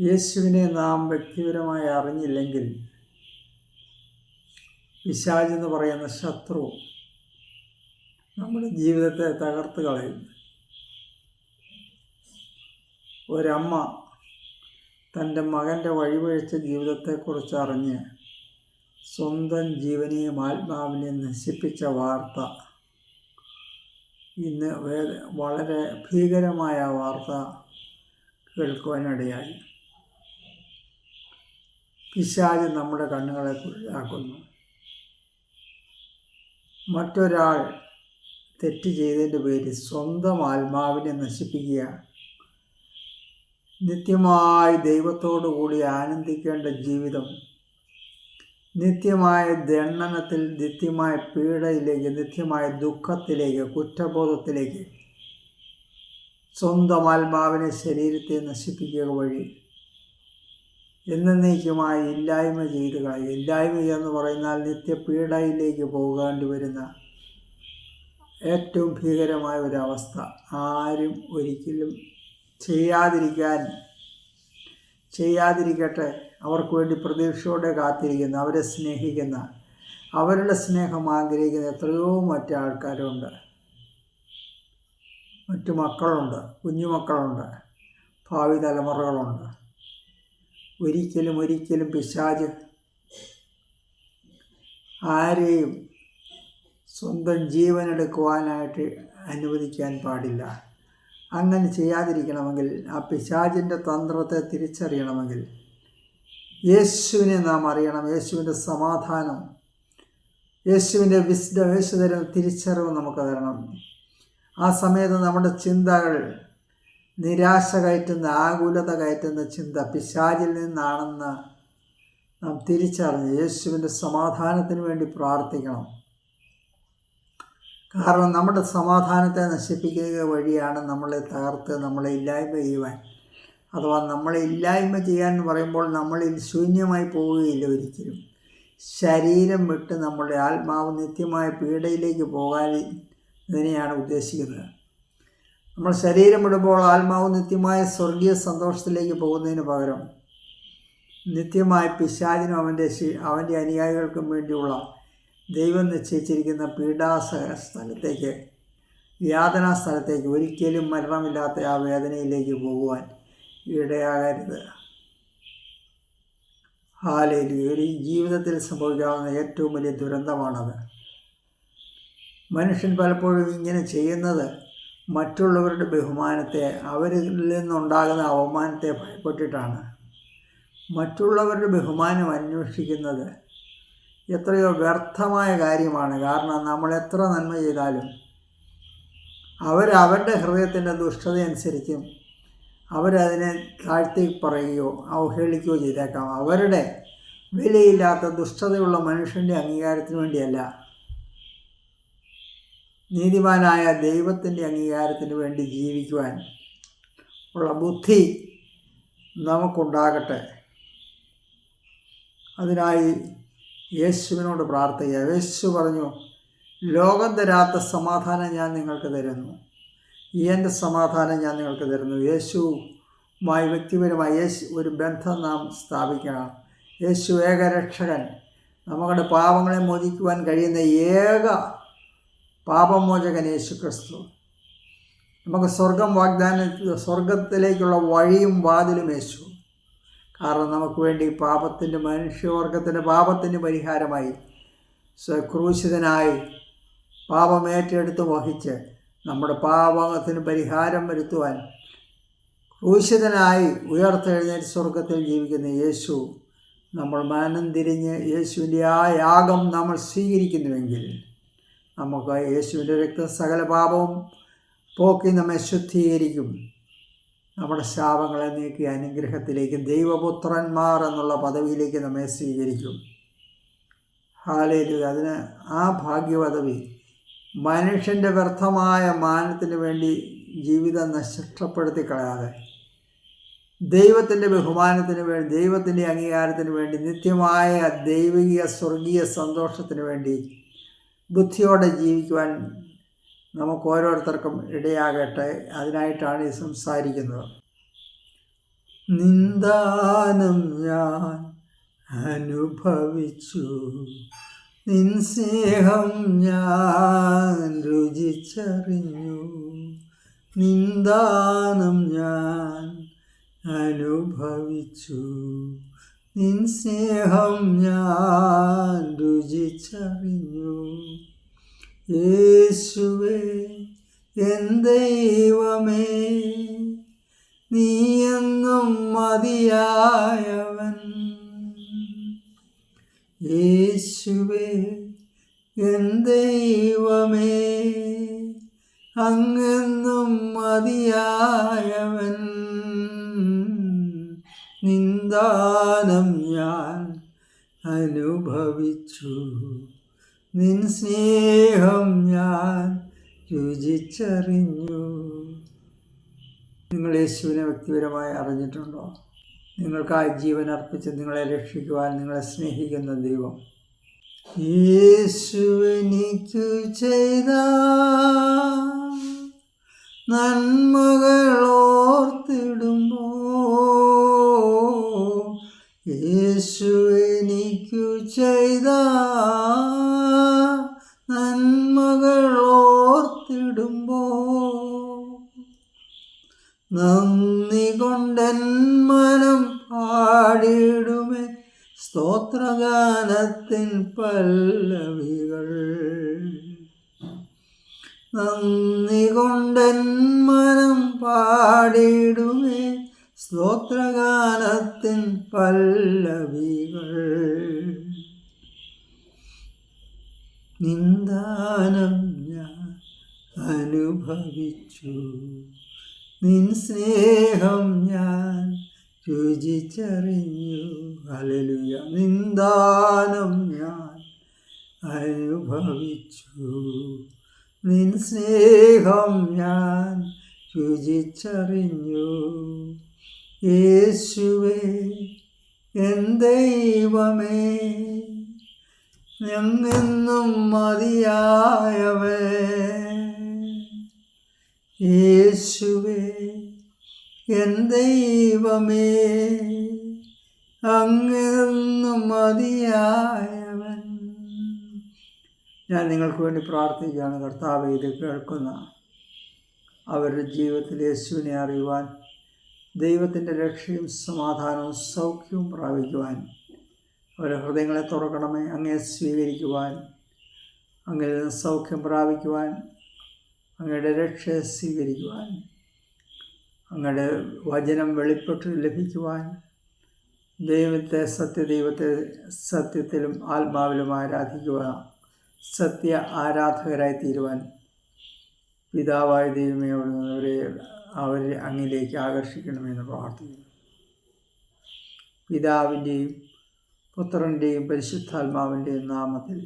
യേശുവിനെ നാം വ്യക്തിപരമായി അറിഞ്ഞില്ലെങ്കിൽ പിശാചെന്ന് പറയുന്ന ശത്രു നമ്മുടെ ജീവിതത്തെ തകർത്ത് കളയും. ഒരമ്മ തന്റെ മകന്റെ വഴിപഴിച്ച ജീവിതത്തെക്കുറിച്ച് അറിഞ്ഞ് സ്വന്തം ജീവനെയും ആത്മാവിനെയും നശിപ്പിച്ച വാർത്ത ഇന്ന് വളരെ ഭീകരമായ വാർത്ത കേൾക്കുവാനിടയായി. പിശാജ് നമ്മുടെ കണ്ണുകളെ കുഴിയാക്കുന്നു മറ്റൊരാൾ തെറ്റ് ചെയ്തതിന്റെ പേരിൽ സ്വന്തം ആത്മാവിനെ നശിപ്പിക്കുക. നിത്യമായി ദൈവത്തോടു കൂടി ആനന്ദിക്കേണ്ട ജീവിതം. നിത്യമായ ദണ്ഡനത്തിൽ നിത്യമായ പീഡയിലേക്ക് നിത്യമായ ദുഃഖത്തിലേക്ക് കുറ്റബോധത്തിലേക്ക് സ്വന്തം ആത്മാവിനെ ശരീരത്തെ നശിപ്പിക്കുക വഴി എന്നേക്കുമായി ഇല്ലായ്മ ചെയ്തു ഇല്ലായ്മ എന്ന് പറയുന്നാൽ നിത്യപീഡയിലേക്ക് പോകേണ്ടി വരുന്ന ഏറ്റവും ഭീകരമായ ഒരവസ്ഥ ആരും ഒരിക്കലും ചെയ്യാതിരിക്കാൻ ചെയ്യാതിരിക്കട്ടെ. അവർക്ക് വേണ്ടി പ്രതീക്ഷയോടെ കാത്തിരിക്കുന്ന അവരെ സ്നേഹിക്കുന്ന അവരുടെ സ്നേഹം ആഗ്രഹിക്കുന്ന എത്രയോ മറ്റു ആൾക്കാരുണ്ട്. മറ്റു മക്കളുണ്ട് കുഞ്ഞുമക്കളുണ്ട് ഭാവി തലമുറകളുണ്ട്. ഒരിക്കലും ഒരിക്കലും പിശാജ് ആരെയും സ്വന്തം ജീവനെടുക്കുവാനായിട്ട് അനുവദിക്കാൻ പാടില്ല. അങ്ങനെ ചെയ്യാതിരിക്കണമെങ്കിൽ ആ പിശാജിന്റെ തന്ത്രത്തെ തിരിച്ചറിയണമെങ്കിൽ യേശുവിനെ നാം അറിയണം. യേശുവിന്റെ സമാധാനം യേശുവിന്റെ വിസ്ഡം യേശു തരുന്ന തിരിച്ചറിവ് നമുക്ക് തരണം. ആ സമയത്ത് നമ്മുടെ ചിന്തകൾ നിരാശ കയറ്റുന്ന ആകുലത കയറ്റുന്ന ചിന്ത പിശാചിൽ നിന്നാണെന്ന് നാം തിരിച്ചറിഞ്ഞ് യേശുവിന്റെ സമാധാനത്തിന് വേണ്ടി പ്രാർത്ഥിക്കണം. കാരണം നമ്മുടെ സമാധാനത്തെ നശിപ്പിക്കുക വഴിയാണ് നമ്മളെ തകർത്ത് നമ്മളെ ഇല്ലായ്മ ചെയ്യുവാൻ. അഥവാ നമ്മളെ ഇല്ലായ്മ ചെയ്യാൻ എന്ന് പറയുമ്പോൾ നമ്മളിൽ ശൂന്യമായി പോവുകയില്ല ഒരിക്കലും. ശരീരം വിട്ട് നമ്മുടെ ആത്മാവ് നിത്യമായ പീഡയിലേക്ക് പോകാൻ ഇതിനെയാണ് ഉദ്ദേശിക്കുന്നത്. നമ്മൾ ശരീരം വിടുമ്പോൾ ആത്മാവ് നിത്യമായ സ്വർഗീയ സന്തോഷത്തിലേക്ക് പോകുന്നതിന് പകരം നിത്യമായ പിശാചിനും അവന്റെ അവന്റെ അനുയായികൾക്കും വേണ്ടിയുള്ള ദൈവം നിശ്ചയിച്ചിരിക്കുന്ന പീഡാസഹ സ്ഥലത്തേക്ക് യാതനാ സ്ഥലത്തേക്ക് ഒരിക്കലും മരണമില്ലാത്ത ആ വേദനയിലേക്ക് പോകുവാൻ ഇടയാകരുത്. ഹാലേലി ഒരു ജീവിതത്തിൽ സംഭവിക്കാവുന്ന ഏറ്റവും വലിയ ദുരന്തമാണത്. മനുഷ്യൻ പലപ്പോഴും ഇങ്ങനെ ചെയ്യുന്നത് മറ്റുള്ളവരുടെ ബഹുമാനത്തെ അവരിൽ നിന്നുണ്ടാകുന്ന അവമാനത്തെ ഭയപ്പെട്ടിട്ടാണ്. മറ്റുള്ളവരുടെ ബഹുമാനം അന്വേഷിക്കുന്നത് എത്രയോ വ്യർത്ഥമായ കാര്യമാണ്. കാരണം നമ്മൾ എത്ര നന്മ ചെയ്താലും അവരവരുടെ ഹൃദയത്തിന്റെ ദുഷ്ടതയനുസരിച്ചും അവരതിനെ താഴ്ത്തി പറയുകയോ അവഹേളിക്കുകയോ ചെയ്തേക്കാം. അവരുടെ വിലയില്ലാത്ത ദുഷ്ടതയുള്ള മനുഷ്യന്റെ അംഗീകാരത്തിന് വേണ്ടിയല്ല. നീതിമാനായ ദൈവത്തിന്റെ അംഗീകാരത്തിന് വേണ്ടി ജീവിക്കുവാൻ ഉള്ള ബുദ്ധി നമുക്കുണ്ടാകട്ടെ. അതിനായി യേശുവിനോട് പ്രാർത്ഥിക്കുക. യേശു പറഞ്ഞു ലോകം തരാത്ത സമാധാനം ഞാൻ നിങ്ങൾക്ക് തരുന്നു. എന്റെ സമാധാനം ഞാൻ നിങ്ങൾക്ക് തരുന്നു. യേശുവുമായി വ്യക്തിപരമായി യേശു ഒരു ബന്ധം നാം സ്ഥാപിക്കണം. യേശു ഏകരക്ഷകൻ. നമ്മുടെ പാപങ്ങളെ മോചിക്കുവാൻ കഴിയുന്ന ഏക പാപമോചകൻ യേശു ക്രിസ്തു നമുക്ക് സ്വർഗം വാഗ്ദാന സ്വർഗത്തിലേക്കുള്ള വഴിയും വാതിലും യേശു. കാരണം നമുക്ക് വേണ്ടി പാപത്തിന്റെ മനുഷ്യവർഗത്തിന്റെ പാപത്തിന് പരിഹാരമായി സ്വക്രൂശിതനായി പാപമേറ്റെടുത്ത് വഹിച്ച് നമ്മുടെ പാപത്തിന് പരിഹാരം വരുത്തുവാൻ ക്രൂശിതനായി ഉയർത്തെഴുന്നേറ്റ് സ്വർഗത്തിൽ ജീവിക്കുന്ന യേശു നമ്മൾ മനം തിരിഞ്ഞ് യേശുവിന്റെ ആ യാഗം നമ്മൾ സ്വീകരിക്കുന്നുവെങ്കിൽ നമുക്ക് യേശുവിന്റെ രക്തം സകല പാപവും പോക്കി നമ്മെ ശുദ്ധീകരിക്കും. നമ്മുടെ ശാപങ്ങളെ നീക്കി അനുഗ്രഹത്തിലേക്ക് ദൈവപുത്രന്മാർ എന്നുള്ള പദവിയിലേക്ക് നമ്മെ സ്വീകരിക്കും. ഹാലേലു അതിന് ആ ഭാഗ്യപദവി മനുഷ്യന്റെ വ്യർത്ഥമായ മാനത്തിന് വേണ്ടി ജീവിതം നഷ്ടപ്പെടുത്തി കളയാതെ ദൈവത്തിന്റെ ബഹുമാനത്തിന് വേണ്ടി ദൈവത്തിന്റെ അംഗീകാരത്തിന് വേണ്ടി നിത്യമായ ദൈവിക സ്വർഗീയ സന്തോഷത്തിന് വേണ്ടി ബുദ്ധിയോടെ ജീവിക്കുവാൻ നമുക്ക് ഓരോരുത്തർക്കും ഇടയാകട്ടെ. അതിനായിട്ടാണ് ഈ സംസാരിക്കുന്നത്. നിന്ദാനം ഞാൻ അനുഭവിച്ചു. നിൻസ്നേഹം ഞാൻ രുചിച്ചറിഞ്ഞു. നിന്ദാനം ഞാൻ അനുഭവിച്ചു. നിൻ സ്നേഹം ഞാൻ രുചിച്ചറിഞ്ഞു. യേശുവേ എൻ ദൈവമേ നീയെന്നും മതിയായവൻ. യേശുവേ എൻ ദൈവമേ അങ്ങെന്നും മതിയായവൻ. നിന്ദാനം ഞാൻ അനുഭവിച്ചു. നിൻ സ്നേഹം ഞാൻ രുചിച്ചറിഞ്ഞു. നിങ്ങൾ യേശുവിനെ വ്യക്തിപരമായി അറിഞ്ഞിട്ടുണ്ടോ? നിങ്ങൾക്കായി ജീവൻ അർപ്പിച്ച് നിങ്ങളെ രക്ഷിക്കുവാൻ നിങ്ങളെ സ്നേഹിക്കുന്ന ദൈവം. യേശുവിനിക്കു ചെയ്ത നന്മകൾ നന്ദി കൊണ്ടൻ മനം പാടിടുമേ. സ്തോത്രഗാനത്തിൻ പല്ലവികൾ. നന്ദി കൊണ്ടൻ മനം പാടിടുമേ. സ്തോത്രഗാനത്തിൻ പല്ലവികൾ. നിന്ദാനം ഞാൻ അനുഭവിച്ചു. നിൻ സ്നേഹം ഞാൻ രുചിച്ചറിഞ്ഞു. അലലുയ നിന്ദാനം ഞാൻ അനുഭവിച്ചു. നിൻ സ്നേഹം ഞാൻ രുചിച്ചറിഞ്ഞു. യേശുവേ എൻ ദൈവമേ ഞങ്ങെന്നും മതിയായവേ. യേശുവേ എൻ ദൈവമേ അങ്ങെന്നും മതിയായവൻ. ഞാൻ നിങ്ങൾക്ക് വേണ്ടി പ്രാർത്ഥിക്കുകയാണ് കർത്താവ് ഇത് കേൾക്കുന്ന അവരുടെ ജീവിതത്തിൽ യേശുവിനെ അറിയുവാൻ ദൈവത്തിന്റെ രക്ഷയും സമാധാനവും സൗഖ്യവും പ്രാപിക്കുവാൻ അവരുടെ ഹൃദയങ്ങളെ തുറക്കണമേ അങ്ങേ സ്വീകരിക്കുവാൻ അങ്ങനെ സൗഖ്യം പ്രാപിക്കുവാൻ അങ്ങയുടെ രക്ഷ സ്വീകരിക്കുവാൻ അങ്ങയുടെ വചനം വെളിപ്പെട്ട് ലഭിക്കുവാൻ ദൈവത്തെ സത്യദൈവത്തെ സത്യത്തിലും ആത്മാവിലും ആരാധിക്കുക സത്യ ആരാധകരായി തീരുവാൻ പിതാവായ ദൈവമേ അവരെ അവരെ അങ്ങിലേക്ക് ആകർഷിക്കണമെന്ന് പ്രാർത്ഥിക്കുന്നു. പിതാവിന്റെയും പുത്രന്റെയും പരിശുദ്ധാത്മാവിന്റെയും നാമത്തിൽ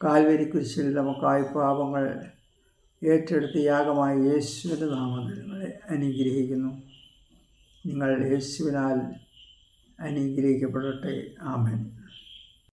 കാൽവരി കുരിശിൽ നമുക്കായി പാപങ്ങൾ ഏറ്റെടുത്ത് യാഗമായി യേശുവിന്റെ നാമത്തിൽ നിങ്ങളെ അനുഗ്രഹിക്കുന്നു. നിങ്ങൾ യേശുവിനാൽ അനുഗ്രഹിക്കപ്പെടട്ടെ. ആമേൻ.